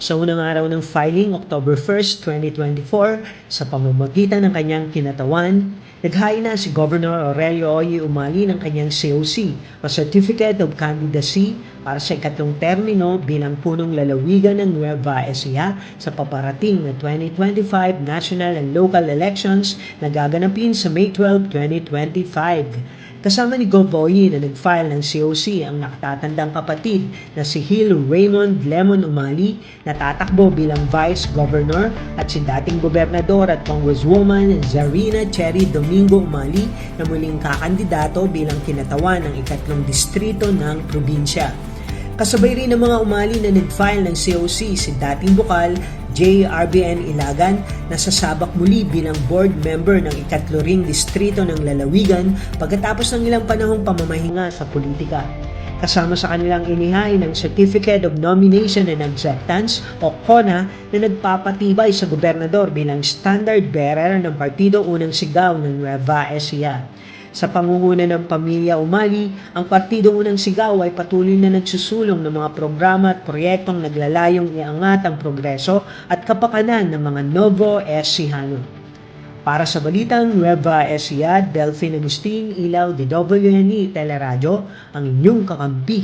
sa unang araw ng filing, October 1st, 2024, sa pamamagitan ng kanyang kinatawan, naghain na si Governor Aurelio Oye Umali ng kanyang COC o Certificate of Candidacy para sa ikatlong termino bilang punong lalawigan ng Nueva Ecija sa paparating na 2025 national and local elections na gaganapin sa May 12, 2025. Kasama ni Gov. Oye na nag-file ng COC ang nakatatandang kapatid na si Hill Raymond Lemon Umali na tatakbo bilang Vice Governor at si dating Gobernador at Congresswoman Zarina Cherry Domingo Umali na muling kakandidato bilang kinatawan ng ikatlong distrito ng probinsya. Kasabay rin ng mga umali na nag-file ng COC si dating bukal JRBN Ilagan na sasabak muli bilang board member ng ikatlo ring distrito ng lalawigan pagkatapos ng ilang panahong pamamahinga sa politika. Kasama sa kanilang inihay ng Certificate of Nomination and Acceptance o CONA na nagpapatibay sa gobernador bilang standard bearer ng Partido Unang Sigaw ng Nueva Ecija. Sa pangunguna ng pamilya Umali, ang Partido Unang Sigaw ay patuloy na nagsusulong ng mga programa at proyektong naglalayong iangat ang progreso at kapakanan ng mga Novo Ecijano. Para sa Balitang Nueva Ecija, Delphine Agustin, Ilaw, DWNE, Teleradyo, ang inyong kakampi.